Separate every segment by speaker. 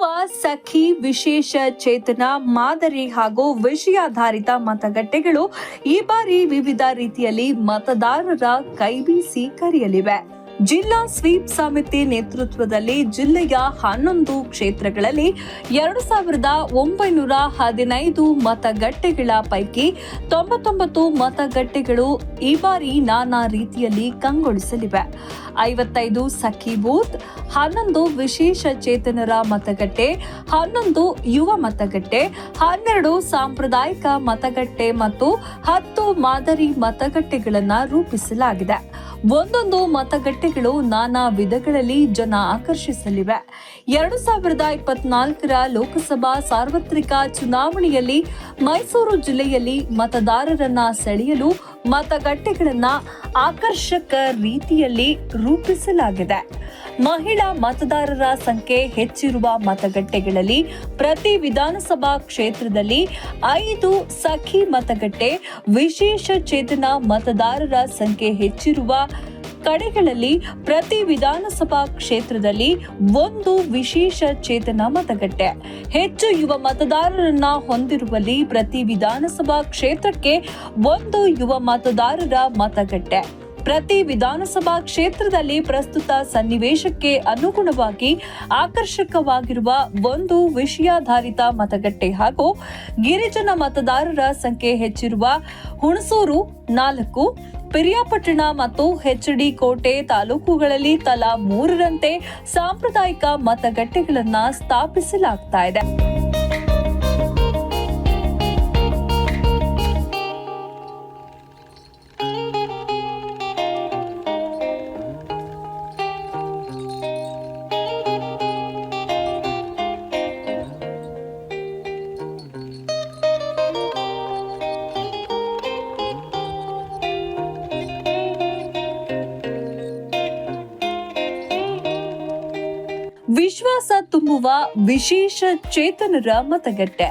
Speaker 1: ಯುವ ಸಖಿ ವಿಶೇಷ ಚೇತನ, ಮಾದರಿ ಹಾಗೂ ವಿಷಯಾಧಾರಿತ ಮತಗಟ್ಟೆಗಳು ಈ ಬಾರಿ ವಿವಿಧ ರೀತಿಯಲ್ಲಿ ಮತದಾರರ ಕೈಬೀಸಿ ಕರೆಯಲಿವೆ. ಜಿಲ್ಲಾ ಸ್ವೀಪ್ ಸಮಿತಿ ನೇತೃತ್ವದಲ್ಲಿ ಜಿಲ್ಲೆಯ ಹನ್ನೊಂದು ಕ್ಷೇತ್ರಗಳಲ್ಲಿ ಎರಡು ಸಾವಿರದ ಒಂಬೈನೂರ ಹದಿನೈದು ಮತಗಟ್ಟೆಗಳ ಪೈಕಿ ತೊಂಬತ್ತೊಂಬತ್ತು ಮತಗಟ್ಟೆಗಳು ಈ ಬಾರಿ ನಾನಾ ರೀತಿಯಲ್ಲಿ ಕಂಗೊಳಿಸಲಿವೆ. ಐವತ್ತೈದು ಸಖಿ ಬೂತ್, ಹನ್ನೊಂದು ವಿಶೇಷ ಚೇತನರ ಮತಗಟ್ಟೆ, ಹನ್ನೊಂದು ಯುವ ಮತಗಟ್ಟೆ, ಹನ್ನೆರಡು ಸಾಂಪ್ರದಾಯಿಕ ಮತಗಟ್ಟೆ ಮತ್ತು ಹತ್ತು ಮಾದರಿ ಮತಗಟ್ಟೆಗಳನ್ನು ರೂಪಿಸಲಾಗಿದೆ. ಒಂದೊಂದು ಮತಗಟ್ಟೆಗಳು ನಾನಾ ವಿಧಗಳಲ್ಲಿ ಜನ ಆಕರ್ಷಿಸಲಿವೆ. ಎರಡು ಸಾವಿರದ ಇಪ್ಪತ್ನಾಲ್ಕರ ಲೋಕಸಭಾ ಸಾರ್ವತ್ರಿಕ ಚುನಾವಣೆಯಲ್ಲಿ ಮೈಸೂರು ಜಿಲ್ಲೆಯಲ್ಲಿ ಮತದಾರರನ್ನ ಸೆಳೆಯಲು ಮತಗಟ್ಟೆಗಳನ್ನ ಆಕರ್ಷಕ ರೀತಿಯಲ್ಲಿ ರೂಪಿಸಲಾಗಿದೆ. ಮಹಿಳಾ ಮತದಾರರ ಸಂಖ್ಯೆ ಹೆಚ್ಚಿರುವ ಮತಗಟ್ಟೆಗಳಲ್ಲಿ ಪ್ರತಿ ವಿಧಾನಸಭಾ ಕ್ಷೇತ್ರದಲ್ಲಿ ಐದು ಸಖಿ ಮತಗಟ್ಟೆ, ವಿಶೇಷ ಚೇತನ ಮತದಾರರ ಸಂಖ್ಯೆ ಹೆಚ್ಚಿರುವ ಕಡೆಗಳಲ್ಲಿ ಪ್ರತಿ ವಿಧಾನಸಭಾ ಕ್ಷೇತ್ರದಲ್ಲಿ ಒಂದು ವಿಶೇಷ ಚೇತನ ಮತಗಟ್ಟೆ. ಹೆಚ್ಚು ಯುವ ಮತದಾರರನ್ನ ಹೊಂದಿರುವಲ್ಲಿ ಪ್ರತಿ ವಿಧಾನಸಭಾ ಕ್ಷೇತ್ರಕ್ಕೆ ಒಂದು ಯುವ ಮತದಾರರ ಮತಗಟ್ಟೆ. ಪ್ರತಿ ವಿಧಾನಸಭಾ ಕ್ಷೇತ್ರದಲ್ಲಿ ಪ್ರಸ್ತುತ ಸನ್ನಿವೇಶಕ್ಕೆ ಅನುಗುಣವಾಗಿ ಆಕರ್ಷಕವಾಗಿರುವ ಒಂದು ವಿಷಯಾಧಾರಿತ ಮತಗಟ್ಟೆ ಹಾಗೂ ಗಿರಿಜನ ಮತದಾರರ ಸಂಖ್ಯೆ ಹೆಚ್ಚಿರುವ ಹುಣಸೂರು ನಾಲ್ಕು ಪಿರಿಯಾಪಟ್ಟಣ ಮತ್ತು ಹೆಚ್ಡಿ ಕೋಟೆ ತಾಲೂಕುಗಳಲ್ಲಿ ತಲಾ ಮೂರರಂತೆ ಸಾಂಪ್ರದಾಯಿಕ ಮತಗಟ್ಟೆಗಳನ್ನು ಸ್ಥಾಪಿಸಲಾಗ್ತಾ ಇದೆ. ತುಂಬುವ ವಿಶೇಷ ಚೇತನರ ಮತಗಟ್ಟೆ.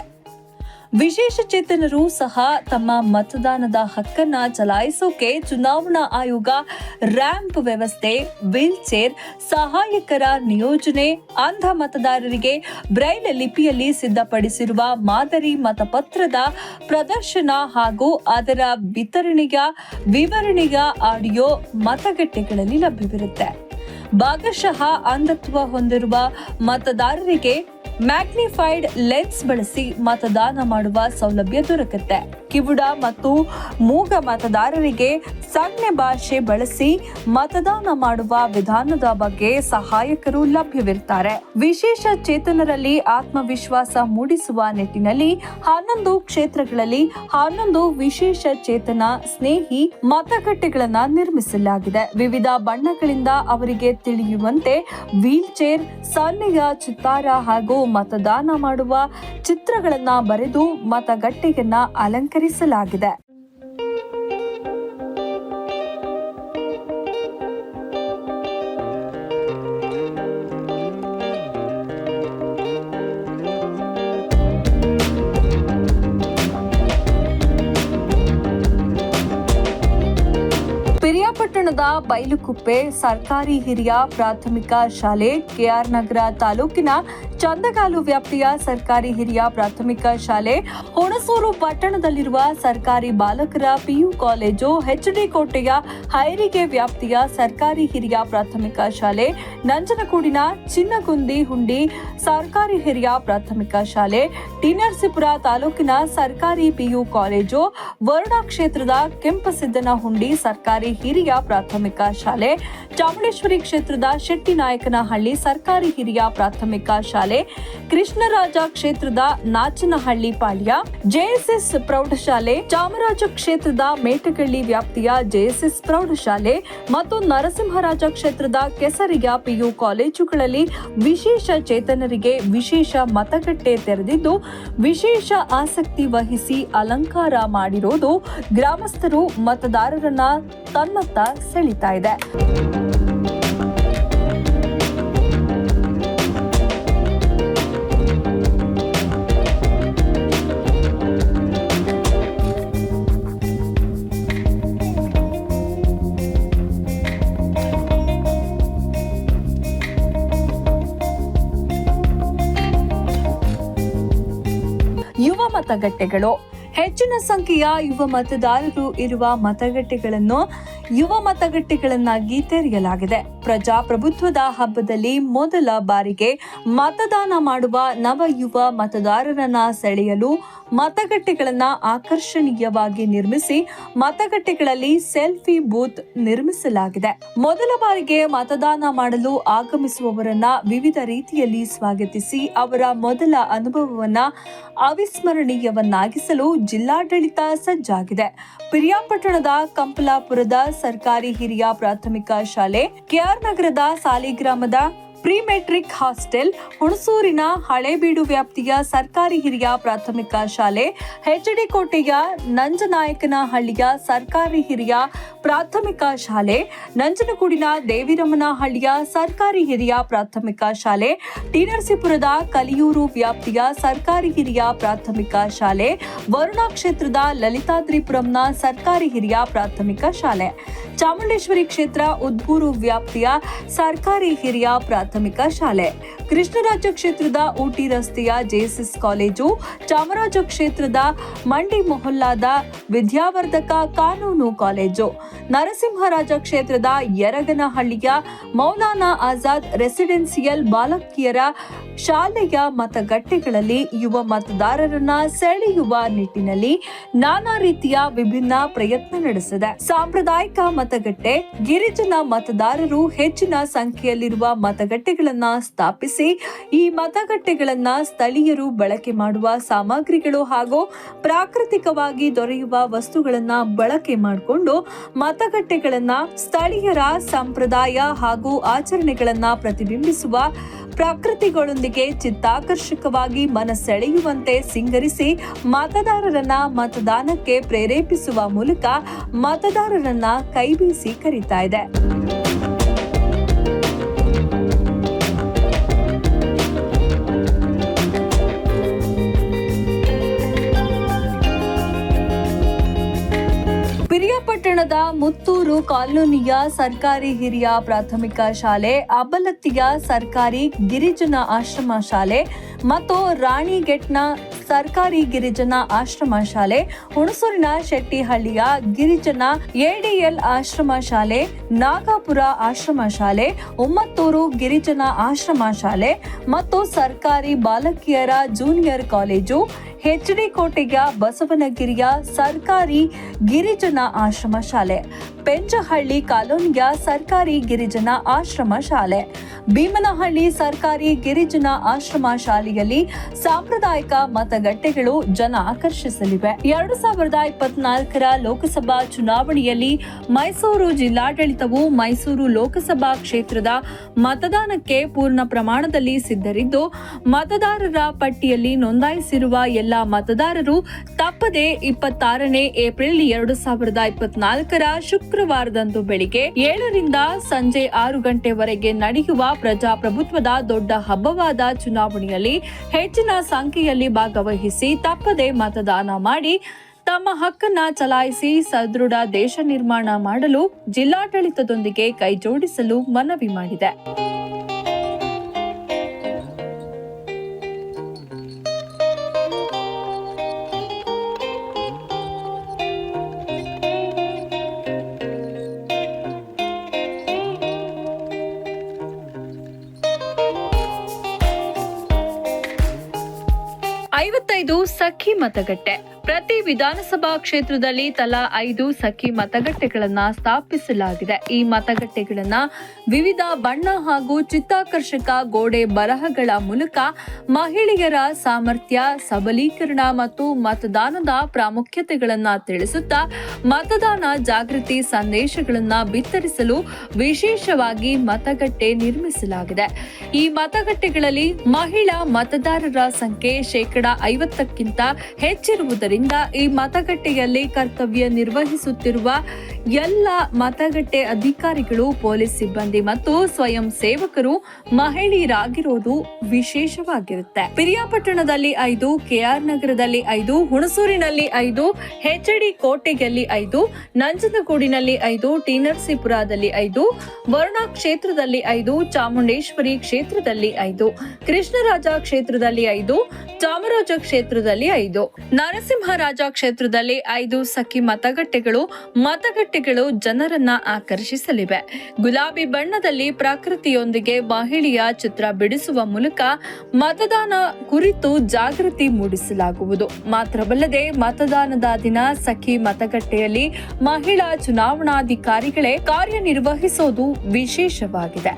Speaker 1: ವಿಶೇಷ ಚೇತನರು ಸಹ ತಮ್ಮ ಮತದಾನದ ಹಕ್ಕನ್ನ ಚಲಾಯಿಸೋಕೆ ಚುನಾವಣಾ ಆಯೋಗ ರ್ಯಾಂಪ್ ವ್ಯವಸ್ಥೆ, ವೀಲ್ ಚೇರ್, ಸಹಾಯಕರ ನಿಯೋಜನೆ, ಅಂಧ ಮತದಾರರಿಗೆ ಬ್ರೈಲ್ ಲಿಪಿಯಲ್ಲಿ ಸಿದ್ಧಪಡಿಸಿರುವ ಮಾದರಿ ಮತಪತ್ರದ ಪ್ರದರ್ಶನ ಹಾಗೂ ಅದರ ವಿತರಣೆಯ ವಿವರಣೆಯ ಆಡಿಯೋ ಮತಗಟ್ಟೆಗಳಲ್ಲಿ ಲಭ್ಯವಿರುತ್ತೆ. ಭಾಗಶಃ ಅಂಧತ್ವ ಹೊಂದಿರುವ ಮತದಾರರಿಗೆ ಮ್ಯಾಗ್ನಿಫೈಡ್ ಲೆನ್ಸ್ ಬಳಸಿ ಮತದಾನ ಮಾಡುವ ಸೌಲಭ್ಯ ದೊರಕುತ್ತೆ. ಕಿವುಡ ಮತ್ತು ಮೂಗ ಮತದಾರರಿಗೆ ಸಣ್ಣ ಭಾಷೆ ಬಳಸಿ ಮತದಾನ ಮಾಡುವ ವಿಧಾನದ ಬಗ್ಗೆ ಸಹಾಯಕರು ಲಭ್ಯವಿರುತ್ತಾರೆ ವಿಶೇಷ ಚೇತನರಲ್ಲಿ ಆತ್ಮವಿಶ್ವಾಸ ಮೂಡಿಸುವ ನಿಟ್ಟಿನಲ್ಲಿ ಹನ್ನೊಂದು ಕ್ಷೇತ್ರಗಳಲ್ಲಿ ಹನ್ನೊಂದು ವಿಶೇಷ ಚೇತನ ಸ್ನೇಹಿ ಮತಗಟ್ಟೆಗಳನ್ನ ನಿರ್ಮಿಸಲಾಗಿದೆ. ವಿವಿಧ ಬಣ್ಣಗಳಿಂದ ಅವರಿಗೆ ತಿಳಿಯುವಂತೆ ವೀಲ್ ಚೇರ್ ಸನ್ನೆಯ ಚಿತ್ತಾರ ಹಾಗೂ ಮತದಾನ ಮಾಡುವ ಚಿತ್ರಗಳನ್ನ ಬರೆದು ಮತಗಟ್ಟೆಯನ್ನ ಅಲಂಕರಿಸಲಾಗಿದೆ ಪಿರಿಯಾಪಟ್ಟಣದ ಬೈಲುಕುಪ್ಪೆ ಸರ್ಕಾರಿ ಹಿರಿಯ ಪ್ರಾಥಮಿಕ ಶಾಲೆ ಕೆಆರ್ ನಗರ ತಾಲೂಕಿನ ಚಂದಗಾಲು ವ್ಯಾಪ್ತಿಯ ಸರ್ಕಾರಿ ಹಿರಿಯ ಪ್ರಾಥಮಿಕ ಶಾಲೆ ಹುಣಸೂರು ಪಟ್ಟಣದಲ್ಲಿರುವ ಸರ್ಕಾರಿ ಬಾಲಕರ ಪಿಯು ಕಾಲೇಜು ಎಚ್ಡಿ ಕೋಟೆಯ ಹೈರಿಗೆ ವ್ಯಾಪ್ತಿಯ ಸರ್ಕಾರಿ ಹಿರಿಯ ಪ್ರಾಥಮಿಕ ಶಾಲೆ ನಂಜನಗೂಡಿನ ಚಿನ್ನಗುಂದಿ ಹುಂಡಿ ಸರ್ಕಾರಿ ಹಿರಿಯ ಪ್ರಾಥಮಿಕ ಶಾಲೆ ಟಿನರ್ಸಿಪುರ ತಾಲೂಕಿನ ಸರ್ಕಾರಿ ಪಿಯು ಕಾಲೇಜು ವರುಣಾ ಕ್ಷೇತ್ರದ ಕೆಂಪಸಿದ್ದನಹುಂಡಿ ಸರ್ಕಾರಿ ಹಿರಿಯ ಪ್ರಾಥಮಿಕ ಶಾಲೆ, ಚಾಮುಂಡೇಶ್ವರಿ ಕ್ಷೇತ್ರದ ಶೆಟ್ಟಿನಾಯಕನಹಳ್ಳಿ ಸರ್ಕಾರಿ ಹಿರಿಯ ಪ್ರಾಥಮಿಕ ಶಾಲೆ, ಕೃಷ್ಣರಾಜ ಕ್ಷೇತ್ರದ ನಾಚನಹಳ್ಳಿ ಪಾಳ್ಯ, ಜೆಎಸ್ಎಸ್ ಪ್ರೌಢಶಾಲೆ, ಚಾಮರಾಜ ಕ್ಷೇತ್ರದ ಮೇಟಗಳ್ಳಿ ವ್ಯಾಪ್ತಿಯ ಜೆಎಸ್ಎಸ್ ಪ್ರೌಢಶಾಲೆ ಮತ್ತು ನರಸಿಂಹರಾಜ ಕ್ಷೇತ್ರದ ಕೆಸರಿಯ ಪಿಯು ಕಾಲೇಜುಗಳಲ್ಲಿ ವಿಶೇಷ ಚೇತನರಿಗೆ ವಿಶೇಷ ಮತಗಟ್ಟೆ ತೆರೆದಿದ್ದು, ವಿಶೇಷ ಆಸಕ್ತಿ ವಹಿಸಿ ಅಲಂಕಾರ ಮಾಡಿರೋದು ಗ್ರಾಮಸ್ಥರು, ಮತದಾರರನ್ನ ತನ್ನತ್ತ ಸೆಳೀತಾ ಇದೆ. ಯುವ ಮತಗಟ್ಟೆಗಳು. ಹೆಚ್ಚಿನ ಸಂಖ್ಯೆಯ ಯುವ ಮತದಾರರು ಇರುವ ಮತಗಟ್ಟೆಗಳನ್ನು ಯುವ ಮತಗಟ್ಟೆಗಳನ್ನಾಗಿ ತೆರೆಯಲಾಗಿದೆ. ಪ್ರಜಾಪ್ರಭುತ್ವದ ಹಬ್ಬದಲ್ಲಿ ಮೊದಲ ಬಾರಿಗೆ ಮತದಾನ ಮಾಡುವ ನವ ಯುವ ಮತದಾರರನ್ನ ಸೆಳೆಯಲು ಮತಗಟ್ಟೆಗಳನ್ನ ಆಕರ್ಷಣೀಯವಾಗಿ ನಿರ್ಮಿಸಿ ಮತಗಟ್ಟೆಗಳಲ್ಲಿ ಸೆಲ್ಫಿ ಬೂತ್ ನಿರ್ಮಿಸಲಾಗಿದೆ. ಮೊದಲ ಬಾರಿಗೆ ಮತದಾನ ಮಾಡಲು ಆಗಮಿಸುವವರನ್ನ ವಿವಿಧ ರೀತಿಯಲ್ಲಿ ಸ್ವಾಗತಿಸಿ ಅವರ ಮೊದಲ ಅನುಭವವನ್ನ ಅವಿಸ್ಮರಣೀಯವನ್ನಾಗಿಸಲು ಜಿಲ್ಲಾಡಳಿತ ಸಜ್ಜಾಗಿದೆ. ಪಿರಿಯಾಪಟ್ಟಣದ ಕಂಪಲಾಪುರದ ಸರ್ಕಾರಿ ಹಿರಿಯ ಪ್ರಾಥಮಿಕ ಶಾಲೆ ಕೆಆರ್ ನಗರದ ಸಾಲಿಗ್ರಾಮದ ಪ್ರಿ ಮೆಟ್ರಿಕ್ ಹಾಸ್ಟೆಲ್, ಹುಣಸೂರಿನ ಹಳೇಬೀಡು ವ್ಯಾಪ್ತಿಯ ಸರ್ಕಾರಿ ಹಿರಿಯ ಪ್ರಾಥಮಿಕ ಶಾಲೆ, ಹೆಚ್ಡಿ ಕೋಟೆಯ ನಂಜನಾಯಕನಹಳ್ಳಿಯ ಸರ್ಕಾರಿ ಹಿರಿಯ ಪ್ರಾಥಮಿಕ ಶಾಲೆ, ನಂಜನಗೂಡಿನ ದೇವಿರಮ್ಮನಹಳ್ಳಿಯ ಸರ್ಕಾರಿ ಹಿರಿಯ ಪ್ರಾಥಮಿಕ ಶಾಲೆ ಟಿ ನರಸೀಪುರದ ಕಲಿಯೂರು ವ್ಯಾಪ್ತಿಯ ಸರ್ಕಾರಿ ಹಿರಿಯ ಪ್ರಾಥಮಿಕ ಶಾಲೆ, ವರುಣಾ ಕ್ಷೇತ್ರದ ಲಲಿತಾದ್ರಿಪುರಂನ ಸರ್ಕಾರಿ ಹಿರಿಯ ಪ್ರಾಥಮಿಕ ಶಾಲೆ. ಚಾಮುಂಡೇಶ್ವರಿ ಕ್ಷೇತ್ರ ಉದ್ಬೂರು ವ್ಯಾಪ್ತಿಯ ಸರ್ಕಾರಿ ಹಿರಿಯ ಪ್ರಾಥಮಿಕ ಶಾಲೆ. ಕೃಷ್ಣರಾಜ ಕ್ಷೇತ್ರದ ಊಟಿ ರಸ್ತೆಯ ಜೆಎಸ್ಎಸ್ ಕಾಲೇಜು, ಚಾಮರಾಜ ಕ್ಷೇತ್ರದ ಮಂಡಿ ಮೊಹಲ್ಲಾದ ವಿದ್ಯಾವರ್ಧಕ ಕಾನೂನು ಕಾಲೇಜು, ನರಸಿಂಹರಾಜ ಕ್ಷೇತ್ರದ ಯರಗನಹಳ್ಳಿಯ ಮೌಲಾನಾ ಆಜಾದ್ ರೆಸಿಡೆನ್ಸಿಯಲ್ ಬಾಲಕಿಯರ ಶಾಲೆಯ ಮತಗಟ್ಟೆಗಳಲ್ಲಿ ಯುವ ಮತದಾರರನ್ನ ಸೆಳೆಯುವ ನಿಟ್ಟಿನಲ್ಲಿ ನಾನಾ ರೀತಿಯ ವಿಭಿನ್ನ ಪ್ರಯತ್ನ ನಡೆಸಿದೆ. ಸಾಂಪ್ರದಾಯಿಕ ಮತಗಟ್ಟೆ, ಗಿರಿಜನ ಮತದಾರರು ಹೆಚ್ಚಿನ ಸಂಖ್ಯೆಯಲ್ಲಿರುವ ಮತಗಟ್ಟೆಗಳನ್ನ ಸ್ಥಾಪಿಸಿ, ಈ ಮತಗಟ್ಟೆಗಳನ್ನ ಸ್ಥಳೀಯರು ಬಳಕೆ ಮಾಡುವ ಸಾಮಗ್ರಿಗಳು ಹಾಗೂ ಪ್ರಾಕೃತಿಕವಾಗಿ ದೊರೆಯುವ ವಸ್ತುಗಳನ್ನ ಬಳಕೆ ಮಾಡಿಕೊಂಡು ಮತಗಟ್ಟೆಗಳನ್ನ ಸ್ಥಳೀಯರ ಸಂಪ್ರದಾಯ ಹಾಗೂ ಆಚರಣೆಗಳನ್ನ ಪ್ರತಿಬಿಂಬಿಸುವ ಪ್ರಕೃತಿಗಳೊಂದಿಗೆ ಚಿತ್ತಾಕರ್ಷಕವಾಗಿ ಮನಸೆಳೆಯುವಂತೆ ಸಿಂಗರಿಸಿ ಮತದಾರರನ್ನ ಮತದಾನಕ್ಕೆ ಪ್ರೇರೇಪಿಸುವ ಮೂಲಕ ಮತದಾರರನ್ನ ಕೈಬೀಸಿ ಕರೀತಾ ಇದೆ. ಪಿರಿಯಾಪಟ್ಟಣದ ಮುತ್ತೂರು ಕಾಲೋನಿಯ ಸರ್ಕಾರಿ ಹಿರಿಯ ಪ್ರಾಥಮಿಕ ಶಾಲೆ, ಅಬಲತ್ತಿಯ ಸರ್ಕಾರಿ ಗಿರಿಜನ ಆಶ್ರಮ ಶಾಲೆ ಮತ್ತು ರಾಣಿಗೆಟ್ನ ಸರ್ಕಾರಿ ಗಿರಿಜನ ಆಶ್ರಮ ಶಾಲೆ, ಹುಣಸೂರಿನ ಶೆಟ್ಟಿಹಳ್ಳಿಯ ಗಿರಿಜನ ಎಡಿಎಲ್ ಆಶ್ರಮ ಶಾಲೆ, ನಾಗಾಪುರ ಆಶ್ರಮ ಶಾಲೆ, ಉಮ್ಮತ್ತೂರು ಗಿರಿಜನ ಆಶ್ರಮ ಶಾಲೆ ಮತ್ತು ಸರ್ಕಾರಿ ಬಾಲಕಿಯರ ಜೂನಿಯರ್ ಕಾಲೇಜು ಹೆಚ್ಡಿ ಕೋಟೆಯ ಬಸವನಗಿರಿಯ ಸರ್ಕಾರಿ ಗಿರಿಜನ ಆಶ್ರಮ ಶಾಲೆ. ಪೆಂಚಹಳ್ಳಿ ಕಾಲೋನಿಯ ಸರ್ಕಾರಿ ಗಿರಿಜನ ಆಶ್ರಮ ಶಾಲೆ. ಭೀಮನಹಳ್ಳಿ ಸರ್ಕಾರಿ ಗಿರಿಜನ ಆಶ್ರಮ ಶಾಲೆಯಲ್ಲಿ ಸಾಂಪ್ರದಾಯಿಕ ಮತಗಟ್ಟೆಗಳು ಜನ ಆಕರ್ಷಿಸಲಿವೆ. ಎರಡು ಸಾವಿರದ ಇಪ್ಪತ್ನಾಲ್ಕರ ಲೋಕಸಭಾ ಚುನಾವಣೆಯಲ್ಲಿ ಮೈಸೂರು ಜಿಲ್ಲಾಡಳಿತವು ಮೈಸೂರು ಲೋಕಸಭಾ ಕ್ಷೇತ್ರದ ಮತದಾನಕ್ಕೆ ಪೂರ್ಣ ಪ್ರಮಾಣದಲ್ಲಿ ಸಿದ್ಧರಿದ್ದು, ಮತದಾರರ ಪಟ್ಟಿಯಲ್ಲಿ ನೋಂದಾಯಿಸಿರುವ ಎಲ್ಲ ಮತದಾರರು ತಪ್ಪದೆ ಇಪ್ಪತ್ತಾರನೇ ಏಪ್ರಿಲ್ ಎರಡು ಸಾವಿರದ ಇಪ್ಪತ್ನಾಲ್ಕರ ಶುಕ್ರವಾರದಂದು ಬೆಳಿಗ್ಗೆ ಏಳರಿಂದ ಸಂಜೆ ಆರು ಗಂಟೆವರೆಗೆ ನಡೆಯುವ ಪ್ರಜಾಪ್ರಭುತ್ವದ ದೊಡ್ಡ ಹಬ್ಬವಾದ ಚುನಾವಣೆಯಲ್ಲಿ ಹೆಚ್ಚಿನ ಸಂಖ್ಯೆಯಲ್ಲಿ ಭಾಗವಹಿಸಿ ತಪ್ಪದೆ ಮತದಾನ ಮಾಡಿ ತಮ್ಮ ಹಕ್ಕನ್ನ ಚಲಾಯಿಸಿ ಸದೃಢ ದೇಶ ನಿರ್ಮಾಣ ಮಾಡಲು ಜಿಲ್ಲಾಡಳಿತದೊಂದಿಗೆ ಕೈಜೋಡಿಸಲು ಮನವಿ ಮಾಡಿದೆ. ಐವತ್ತೈದು ಸಖಿ ಮತಗಟ್ಟೆ. ಪ್ರತಿ ವಿಧಾನಸಭಾ ಕ್ಷೇತ್ರದಲ್ಲಿ ತಲಾ ಐದು ಸಖಿ ಮತಗಟ್ಟೆಗಳನ್ನು ಸ್ಥಾಪಿಸಲಾಗಿದೆ. ಈ ಮತಗಟ್ಟೆಗಳನ್ನ ವಿವಿಧ ಬಣ್ಣ ಹಾಗೂ ಚಿತ್ತಾಕರ್ಷಕ ಗೋಡೆ ಬರಹಗಳ ಮೂಲಕ ಮಹಿಳೆಯರ ಸಾಮರ್ಥ್ಯ, ಸಬಲೀಕರಣ ಮತ್ತು ಮತದಾನದ ಪ್ರಾಮುಖ್ಯತೆಗಳನ್ನು ತಿಳಿಸುತ್ತಾ ಮತದಾನ ಜಾಗೃತಿ ಸಂದೇಶಗಳನ್ನು ಬಿತ್ತರಿಸಲು ವಿಶೇಷವಾಗಿ ಮತಗಟ್ಟೆ ನಿರ್ಮಿಸಲಾಗಿದೆ. ಈ ಮತಗಟ್ಟೆಗಳಲ್ಲಿ ಮಹಿಳಾ ಮತದಾರರ ಸಂಖ್ಯೆ ಶೇಕಡ ಐವತ್ತಕ್ಕಿಂತ ಹೆಚ್ಚಿರುವುದರಿಂದ ಇರುವುದರಿಂದ ಈ ಮತಗಟ್ಟೆಯಲ್ಲಿ ಕರ್ತವ್ಯ ನಿರ್ವಹಿಸುತ್ತಿರುವ ಎಲ್ಲ ಮತಗಟ್ಟೆ ಅಧಿಕಾರಿಗಳು, ಪೊಲೀಸ್ ಸಿಬ್ಬಂದಿ ಮತ್ತು ಸ್ವಯಂ ಸೇವಕರು ಮಹಿಳೆಯರಾಗಿರೋದು ವಿಶೇಷವಾಗಿರುತ್ತೆ. ಪಿರಿಯಾಪಟ್ಟಣದಲ್ಲಿ ಐದು ಕೆಆರ್ ನಗರದಲ್ಲಿ ಐದು, ಹುಣಸೂರಿನಲ್ಲಿ ಐದು ಹೆಚ್ಡಿ ಕೋಟೆಯಲ್ಲಿ ಐದು, ನಂಜನಗೂಡಿನಲ್ಲಿ ಐದು, ಟಿ ನರಸೀಪುರದಲ್ಲಿ ಐದು, ವರುಣಾ ಕ್ಷೇತ್ರದಲ್ಲಿ ಐದು, ಚಾಮುಂಡೇಶ್ವರಿ ಕ್ಷೇತ್ರದಲ್ಲಿ ಐದು, ಕೃಷ್ಣರಾಜ ಕ್ಷೇತ್ರದಲ್ಲಿ ಐದು, ಚಾಮರಾಜ ಕ್ಷೇತ್ರದಲ್ಲಿ ಐದು. ನರಸಿಂಹರಾಜ ಕ್ಷೇತ್ರದಲ್ಲಿ ಐದು ಸಖಿ ಮತಗಟ್ಟೆಗಳು ಮತಗಟ್ಟೆಗಳು ಜನರನ್ನ ಆಕರ್ಷಿಸಲಿವೆ. ಗುಲಾಬಿ ಬಣ್ಣದಲ್ಲಿ ಪ್ರಕೃತಿಯೊಂದಿಗೆ ಮಹಿಳೆಯ ಚಿತ್ರ ಬಿಡಿಸುವ ಮೂಲಕ ಮತದಾನ ಕುರಿತು ಜಾಗೃತಿ ಮೂಡಿಸಲಾಗುವುದು. ಮಾತ್ರವಲ್ಲದೆ ಮತದಾನದ ದಿನ ಸಖಿ ಮತಗಟ್ಟೆಯಲ್ಲಿ ಮಹಿಳಾ ಚುನಾವಣಾಧಿಕಾರಿಗಳೇ ಕಾರ್ಯನಿರ್ವಹಿಸೋದು ವಿಶೇಷವಾಗಿದೆ.